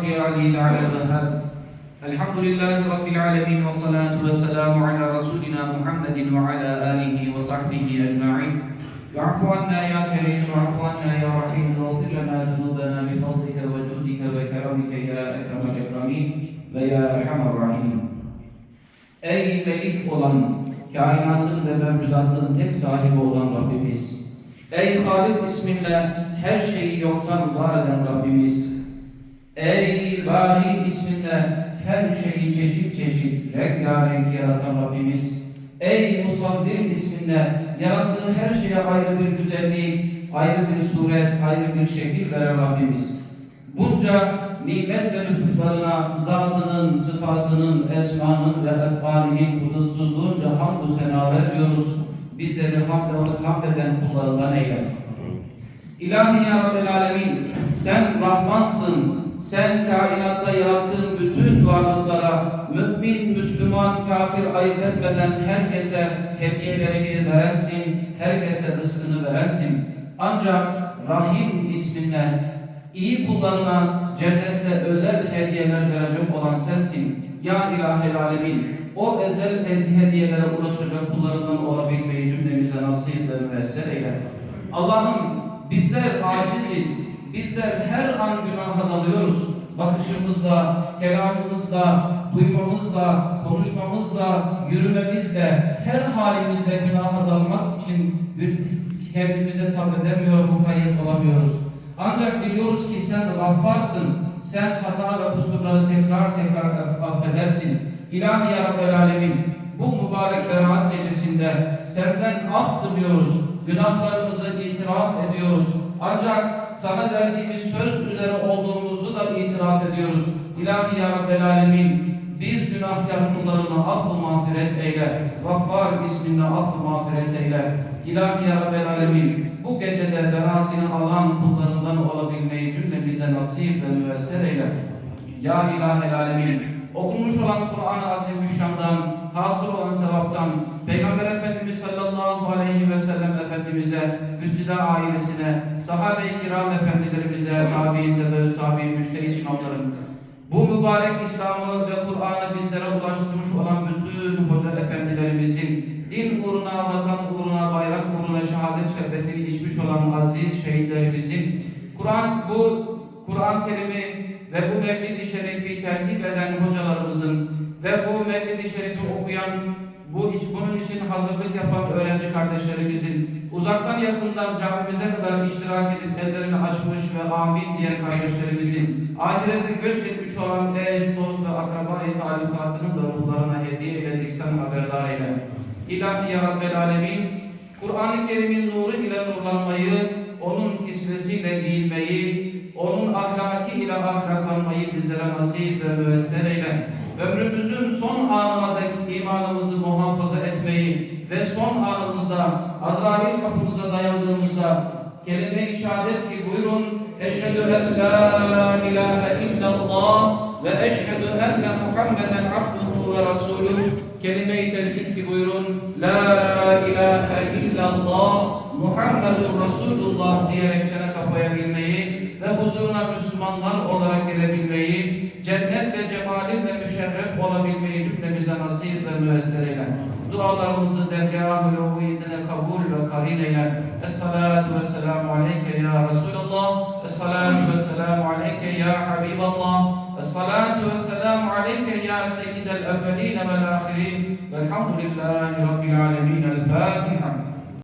الربيع علي على الوهاب الحمد لله رب العالمين والصلاة والسلام على رسولنا محمد وعلى آله وصحبه أجمعين واعف عنا يا كريم واعف عنا يا رحيم واغفر لنا ذنوبنا بفضلك وجودك وكرمك يا أكرم الأكرمين ويا أرحم الراحمين Ey melik olan, kainatın ve mevcudatın tek sahibi olan Rabbimiz. Ey Halik isminle her şeyi yoktan var eden Rabbimiz. Ey Bari isminle her şeyi çeşit çeşit, rengarenk yaratan Rabbimiz. Ey Musavvir isminle yarattığı her şeye ayrı bir güzellik, ayrı bir suret, ayrı bir şekil veren Rabbimiz. Bunca nimet ve lütuflarına zatının, sıfatının, esmanın ve efalinin hudutsuzluğunca hamdü senalar ediyoruz. Bizleri hamd, hamd eden kullarından eyle. İlahi ya Rabbel Alemin, sen Rahmansın, sen kainatta yarattığın bütün varlıklara, mümin, Müslüman, kafir ayırt etmeden herkese hediyelerini verensin, herkese rızkını verensin. Ancak Rahim isminle iyi kullarına cennette özel hediyeler verecek olan sensin. Ya İlahi Alemin, o özel hediyelere ulaşacak kullarından olabilmeyi cümlemize nasip ve müessir eyle. Allah'ım bizler aciziz, bizler her an günaha dalıyoruz. Bakışımızla, kelamımızla, duymamızla, konuşmamızla, yürümemizle, her halimizde günaha dalmak için kendimize sabredemiyor, mukayyet olamıyoruz. Ancak biliyoruz ki sen gaffarsın, sen hata ve kusurları tekrar tekrar affedersin. İlahi ya Alemin, bu mübarek berat gecesinde senden af diliyoruz, günahlarımızı itiraf ediyoruz. Ancak sana verdiğimiz söz üzere olduğumuzu da itiraf ediyoruz. İlahi ya Rabbel Alemin, biz günahkar kullarını affı mağfiret eyle. Gaffar isminle affı mağfiret eyle. İlahi ya Rabbel Alemin, bu gecede beraatini alan kullarından olabilmeyi cümlemize nasip ve müessir eyle. Ya İlahel Alemin, okunmuş olan Kur'an-ı Azimüşşan'dan, hasıl olan sevaptan, Peygamber Efendimiz sallallahu aleyhi ve sellem Efendimiz'e, Hüsnü'de ailesine, sahabe-i kiram efendilerimize, tabi'in, tebe tabi'in, müştehit imamların, bu mübarek İslam'ı ve Kur'an'ı bizlere ulaştırmış olan bütün hoca efendilerimizin din uğruna, vatan uğruna, bayrak uğruna şehadet şerbetini içmiş olan aziz şehitlerimizin Kur'an bu Kur'an-ı Kerim'i ve bu Mevlid-i Şerif'i tertip eden hocalarımızın ve bu Mevlid-i Şerif'i okuyan bu bunun için hazırlık yapan öğrenci kardeşlerimizin uzaktan yakından camimize kadar iştirak edip ellerini açmış ve amin diyen kardeşlerimizin ahirete göç etmiş olan eş, dost ve akraba-i talukatının da ruhlarına hediye eyledik sen haberdar eyle. İlahi ya Rabbel Alemin, Kur'an-ı Kerim'in nuru ile nurlanmayı, onun kisvesiyle giyilmeyi, onun ahlaki ile ahlaklanmayı bizlere nasip ve müesser eyle. Ömrümüzün son anına dek imanımızı muhafaza etmeyi ve son anımızda Azrail kapımıza dayandığımızda kelime-i şehadet ki buyurun Eşhedü en la ilahe illallah ve eşhedü enne Muhammeden abduhu ve rasuluh kelime-i tevhid ki buyurun La ilahe illallah Muhammedun Resulullah diyerek çene kapayabilmeyi ve huzuruna Müslümanlar olarak gelebilmeyi, cennet ve cemalinle müşerref olabilmeyi cümlemize nasip ve müessir eyle. Dualarımızı dergâh-ı uluhiyetine kabul ve karin eyle. Es-salatu ve selamu aleyke ya Resulallah. Es-salatu ve selamu aleyke ya Habiballah. Selamu aleyke ya seyyidel evveline vel ahirin. Velhamdülillahi Rabbil alemin. El Fatiha.